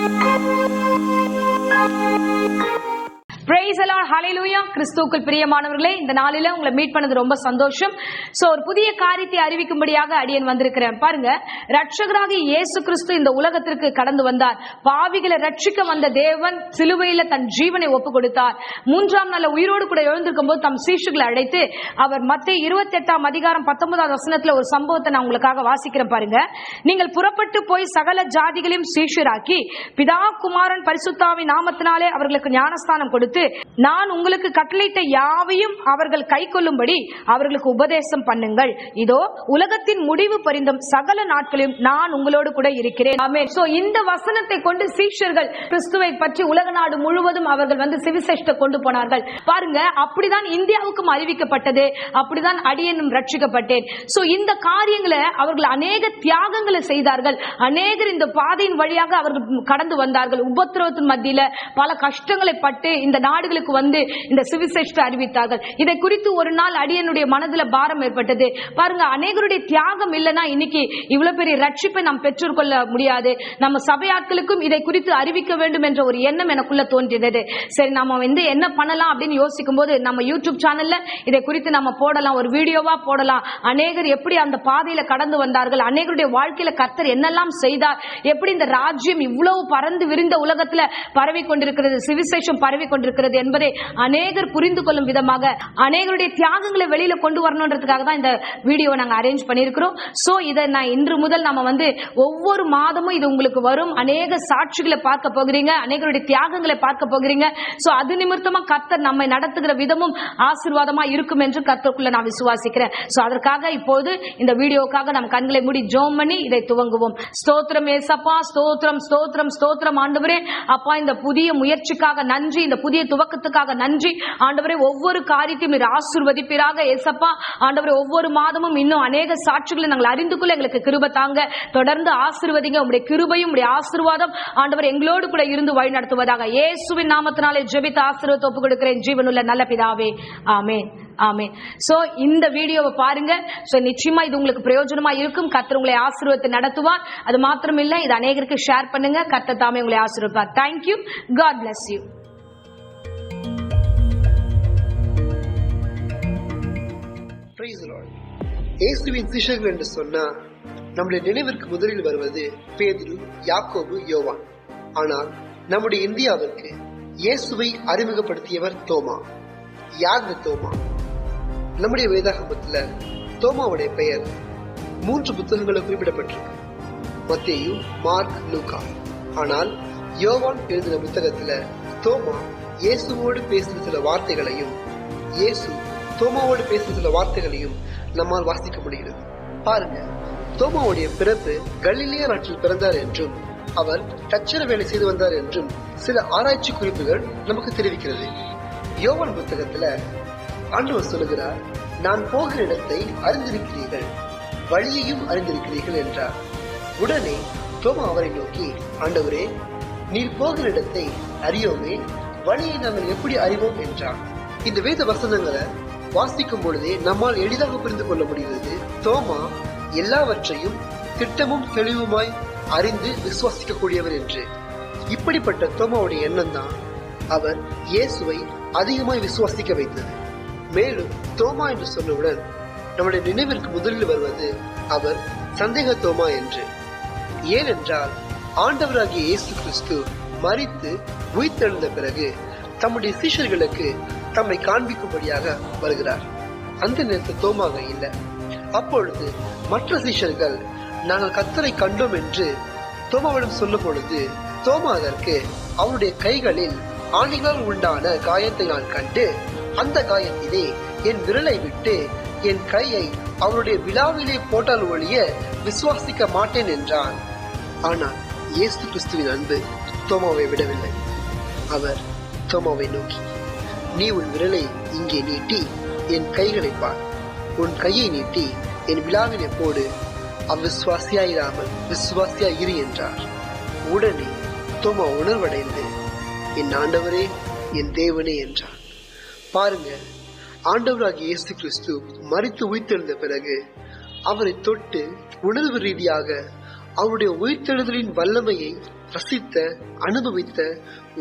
Thank you. ஹalleluya கிறிஸ்துவுக்குள் பிரியமானவர்களே இந்த நாளில உங்களை மீட் பண்ணது ரொம்ப சந்தோஷம். சோ ஒரு புதிய காரியத்தை அறிவிக்கும்படியாக அடியன் வந்திருக்கிறேன். பாருங்க ரட்சகராக இயேசு கிறிஸ்து இந்த உலகத்திற்கு கடந்து வந்தார். பாவிகளை ரட்சிக்க வந்த தேவன் சிலுவையில தன் ஜீவனை ஒப்பு கொடுத்தார் மூன்றாம் நாள் உயிரோடு கூட எழுந்திருக்கும் போது தம் சீஷுகளை அழைத்து அவர் மத்திய இருபத்தி எட்டாம் அதிகாரம் பத்தொன்பதாம் வசனத்துல ஒரு சம்பவத்தை நான் உங்களுக்காக வாசிக்கிறேன் பாருங்க. நீங்கள் புறப்பட்டு போய் சகல ஜாதிகளையும் சீஷராக்கி பிதா குமாரன் பரிசுத்தாவின் நாமத்தினாலே அவர்களுக்கு ஞானஸ்தானம் கொடுத்து நான் உங்களுக்கு கட்டளையிட்ட யாவையும் அவர்கள் கை கொள்ளும்படி அவர்களுக்கு உபதேசம் பண்ணுங்கள். இதோ உலகத்தின் முடிவு பரிந்தும் சகல நாட்களையும் நான் உங்களோடு கூட இருக்கிறேன். ஆமே சோ இந்த வசனத்தை கொண்டு சீஷர்கள் கிறிஸ்துவை பற்றி உலக நாடு முழுவதும் அவர்கள் வந்து சிவிசேஷத்தை கொண்டு போனார்கள். பாருங்க அப்படிதான் இந்தியாவுக்கும் அறிவிக்கப்பட்டது. அப்படிதான் அடியனும் ரட்சிக்கப்பட்டேன் சோ இந்த காரியங்களை அவர்கள் அநேக தியாகங்களை செய்தார்கள். அநேகர் இந்த பாதையின் வழியாக அவர்கள் கடந்து வந்தார்கள். உபத்திரவத்தின் மத்தியில பல கஷ்டங்களை பட்டு இந்த நாடுகளுக்கு வந்து இந்த சிவிசேஷத்தை அறிவித்தார்கள். இதை குறித்து ஒரு நாள் அடியனுடைய மனதில் பாரம் ஏற்பட்டது. பாருங்க அநேகருடைய தியாகம் இல்லைன்னா இன்னைக்கு இவ்வளவு பெரிய ரட்சிப்பை நாம் பெற்றுக்கொள்ள முடியாது. நம்ம சபையாட்களுக்கும் இதை குறித்து அறிவிக்க வேண்டும் என்ற ஒரு எண்ணம் எனக்குள்ள தோன்றியது. சரி நம்ம வந்து என்ன பண்ணலாம் அப்படின்னு யோசிக்கும் போது நம்ம யூடியூப் சேனல்ல இதை குறித்து நம்ம போடலாம் ஒரு வீடியோவா போடலாம். அநேகர் எப்படி அந்த பாதையில கடந்து வந்தார்கள்? அநேகருடைய வாழ்க்கையில கத்தர் என்னெல்லாம் செய்தார்? எப்படி இந்த ராஜ்யம் இவ்வளவு பறந்து விரிந்த உலகத்துல பரவி கொண்டிருக்கிறது? சிவிசேஷம் பரவி கொண்டிருக்கிறது? என்பதை அநேகர் புரிந்து கொள்ளும் விதமாக அநேகருடைய தியாகங்களை வெளியில கொண்டு வரணுன்றதுக்காக தான் இந்த வீடியோ நாங்கள் அரேஞ்ச் பண்ணியிருக்கிறோம். ஸோ இதை நான் இன்று முதல் நம்ம வந்து ஒவ்வொரு மாதமும் இது உங்களுக்கு வரும். அநேக சாட்சிகளை பார்க்க போகிறீங்க அநேகருடைய தியாகங்களை பார்க்க போகிறீங்க. ஸோ அது நிமித்தமாக கர்த்தர் நம்மை நடத்துகிற விதமும் ஆசீர்வாதமா இருக்கும் என்று கர்த்தருக்குள்ள நான் விசுவாசிக்கிறேன். ஸோ அதற்காக இப்போது இந்த வீடியோக்காக நம்ம கண்களை மூடி ஜோம் பண்ணி இதை துவங்குவோம். ஸ்தோத்திரம் ஏசப்பா ஸ்தோத்திரம் ஸ்தோத்திரம் ஸ்தோத்திரம் ஆண்டவரே. அப்பா இந்த புதிய முயற்சிக்காக நன்றி. இந்த புதிய துவக்கத்துக்காக நன்றி. ஆண்டவரே ஒவ்வொரு காரியத்தையும் நீர் ஆசிர்வதிப்பீராக ஏசப்பா. ஆண்டவரே ஒவ்வொரு மாதமும் இன்னும் அநேக சாட்சிகளை நாங்கள் அறிந்து கொள்ள எங்களுக்கு கிருப தாங்க. தொடர்ந்து ஆசிர்வதிங்க. உங்களுடைய கிருபையும் உங்களுடைய ஆசீர்வாதம் ஆண்டவர் எங்களோடு கூட இருந்து வழி நடத்துவதாக இயேசுவின் நாமத்தினாலே ஜெபித் ஆசிர்வத்தை ஒப்பு கொடுக்கிறேன். ஜீவனுள்ள நல்ல பிதாவே. ஆமே ஆமே சோ இந்த வீடியோவை பாருங்க. சோ நிச்சயமா இது உங்களுக்கு பிரயோஜனமா இருக்கும். கத்தர் உங்களை ஆசீர்வத்தை நடத்துவார். அது மாத்திரம் இல்லை இது அநேகருக்கு ஷேர் பண்ணுங்க. கத்த தாமே உங்களை ஆசீர்வதிப்பார். தேங்க்யூ காட் பிளஸ் யூ இயேசுவின் சிஷர்கள் என்று சொன்னா நம்முடைய நினைவிற்கு முதலில் வருவது பேதுரு யாக்கோபு யோவான். ஆனால் நம்முடைய இந்தியாவிற்கு இயேசுவை அறிமுகப்படுத்தியவர் தோமா. யார் தோமா? நம்முடைய வேதாகமத்துல தோமாவுடைய பெயர் மூன்று புத்தகங்களில் குறிப்பிடப்பட்டிருக்கு. மத்தேயு மார்க் லூகா ஆனால் யோவான் எழுதின புத்தகத்துல தோமா இயேசுவோடு பேசின சில வார்த்தைகளையும் இயேசு தோமாவோடு பேசும் சில வார்த்தைகளையும் நம்மால் வாசிக்க முடிகிறது. பாருங்க தோமாவுடைய பிறப்பு கலிலியா நாட்டில் பிறந்தார் என்றும் அவர் தச்சர வேலை செய்து வந்தார் என்றும் சில ஆராய்ச்சி குறிப்புகள் நமக்கு தெரிவிக்கிறது. யோவன் புத்தகத்துல ஆண்டவர் சொல்லுகிறார் நான் போகிற இடத்தை அறிந்திருக்கிறீர்கள் வழியையும் அறிந்திருக்கிறீர்கள் என்றார். உடனே தோமா அவரை நோக்கி ஆண்டவரே நீர் போகிற இடத்தை அறியோமே வழியை நாங்கள் எப்படி அறிவோம்? என்றார் இந்த வேத வசனங்களை வாசிக்கும் பொழுதே நம்மால் எளிதாக புரிந்து கொள்ள முடிகிறது. தோமா எல்லாவற்றையும் திட்டமும் தெளிவுமாய் அறிந்து விசுவாசிக்கக்கூடியவர் என்று. இப்படிப்பட்ட தோமாவுடைய எண்ணம் தான் அவர் இயேசுவை அதிகமாய் விசுவாசிக்க வைத்தது. மேலும் தோமா என்று சொன்னவுடன் நம்முடைய நினைவிற்கு முதலில் வருவது அவர் சந்தேக தோமா என்று. ஏனென்றால் ஆண்டவராகிய இயேசு கிறிஸ்து மறித்து உயிர்த்தெழுந்த பிறகு தம்முடைய சீஷர்களுக்கு தம்மை காண்பிக்கும்படியாக வருகிறார். அந்த நேரத்தில் தோமாக இல்லை. அப்பொழுது மற்ற சீஷர்கள் நாங்கள் கத்தரை கண்டோம் என்று தோமாவிடம் சொல்லும் பொழுது தோமா அதற்கு அவருடைய கைகளில் ஆணிகளால் உண்டான காயத்தை நான் கண்டு அந்த காயத்திலே என் விரலை விட்டு என் கையை அவருடைய விழாவிலே போட்டால் ஒழிய விசுவாசிக்க மாட்டேன் என்றான். ஆனால் இயேசு கிறிஸ்துவின் அன்பு தோமாவை விடவில்லை. அவர் தோமாவை நோக்கி நீ உன் விரலை இங்கே நீட்டி என் கைகளை பார். உன் கையை நீட்டி என் விழாவினை போடு. அவ்விசுவாசியாயிராமல் விசுவாசியா இரு என்றார். உடனே தோமா உணர்வடைந்து என் ஆண்டவரே என் தேவனே என்றான். பாருங்க ஆண்டவராகிய இயேசு கிறிஸ்து மறித்து உயிர்த்தெழுந்த பிறகு அவரை தொட்டு உணர்வு ரீதியாக அவருடைய உயிர்த்தெழுதலின் வல்லமையை ரசித்த அனுபவித்த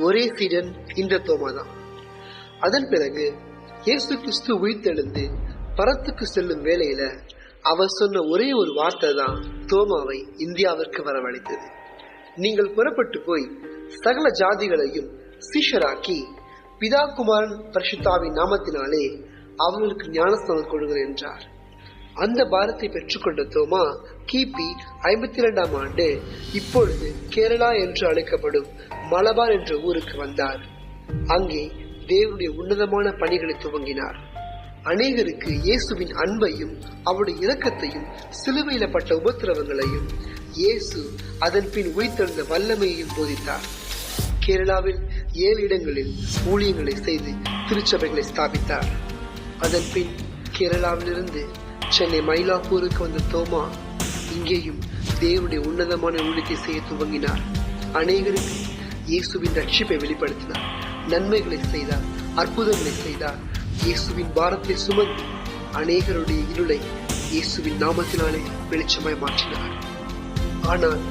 ஒரே சீடன் இந்த தோமா தான் அதன் பிறகு இயேசு கிறிஸ்து உயிர்த்தெழுந்து பரத்துக்கு செல்லும் வேலையில அவர் சொன்ன ஒரே ஒரு வார்த்தை தான் தோமாவை இந்தியாவிற்கு வரவழைத்தது. நீங்கள் புறப்பட்டு போய் சகல ஜாதிகளையும் சீஷராக்கி பிதா குமாரன் பரிசுத்தாவின் நாமத்தினாலே அவர்களுக்கு ஞானஸ்தானம் கொடுங்கள் என்றார். அந்த பாரத்தை பெற்றுக்கொண்ட தோமா கிபி ஐம்பத்தி இரண்டாம் ஆண்டு இப்பொழுது கேரளா என்று அழைக்கப்படும் மலபார் என்ற ஊருக்கு வந்தார். அங்கே தேவனுடைய உன்னதமான பணிகளை துவங்கினார். அநேகருக்கு இயேசுவின் அன்பையும் அவருடைய இரக்கத்தையும் சிலுவையிலப்பட்ட உபத்திரவங்களையும் இயேசு அதன் பின் உயிர்த்தெழுந்த வல்லமையையும் போதித்தார். கேரளாவில் ஏழு இடங்களில் ஊழியங்களை செய்து திருச்சபைகளை ஸ்தாபித்தார். அதன் பின் கேரளாவிலிருந்து சென்னை மயிலாப்பூருக்கு வந்த தோமா இங்கேயும் தேவனுடைய உன்னதமான ஊழியத்தை செய்ய துவங்கினார். அநேகருக்கு இயேசுவின் ரட்சிப்பை வெளிப்படுத்தினார். நன்மைகளை செய்தார் அற்புதங்களை செய்தார். இயேசுவின் பாரத்தை சுமந்து அநேகருடைய இருளை இயேசுவின் நாமத்தினாலே வெளிச்சமாய் மாற்றினார். ஆனால்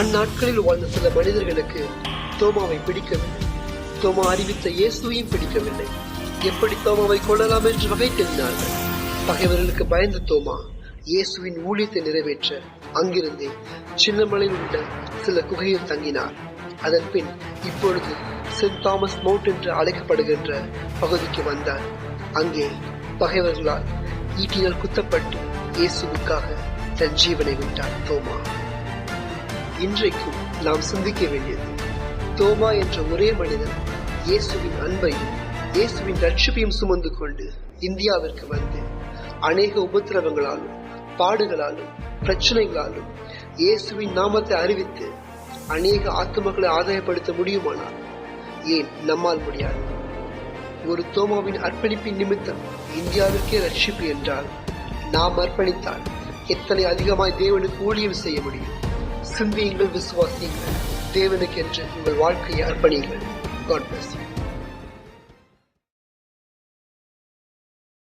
அந்நாட்களில் வாழ்ந்த சில மனிதர்களுக்கு தோமாவை பிடிக்கவில்லை. தோமா அறிவித்த இயேசுவையும் பிடிக்கவில்லை. எப்படி தோமாவை கொள்ளலாம் என்று வகை தெரிந்தார்கள். பகைவர்களுக்கு பயந்த தோமா இயேசுவின் ஊழியத்தை நிறைவேற்ற அங்கிருந்தே சின்னமலையில் உள்ள சில குகையில் தங்கினார். அதன் பின் இப்பொழுது சென்ட் தாமஸ் மவுண்ட் என்று அழைக்கப்படுகின்ற பகுதிக்கு வந்தார். அங்கே பகைவர்களால் ஈட்டினால் குத்தப்பட்டு இயேசுவுக்காக தன் ஜீவனை விட்டார் தோமா. இன்றைக்கும் நாம் சிந்திக்க வேண்டியது தோமா என்ற ஒரே மனிதன் இயேசுவின் அன்பையும் இயேசுவின் ரட்சிப்பையும் சுமந்து கொண்டு இந்தியாவிற்கு வந்து அநேக உபத்திரவங்களாலும் பாடுகளாலும் பிரச்சனைகளாலும் இயேசுவின் நாமத்தை அறிவித்து அநேக ஆத்துமக்களை ஆதாயப்படுத்த முடியுமானால் ஏன் நம்மால் முடியாது? ஒரு தோமாவின் அர்ப்பணிப்பின் நிமித்தம் இந்தியாவிற்கே ரட்சிப்பு என்றால் நாம் அர்ப்பணித்தால் எத்தனை அதிகமாய் தேவனுக்கு ஊழியம் செய்ய முடியும்? சிந்தியுங்கள் விசுவாசியுங்கள். தேவனுக்கென்று உங்கள் வாழ்க்கையை அர்ப்பணியுங்கள். God bless you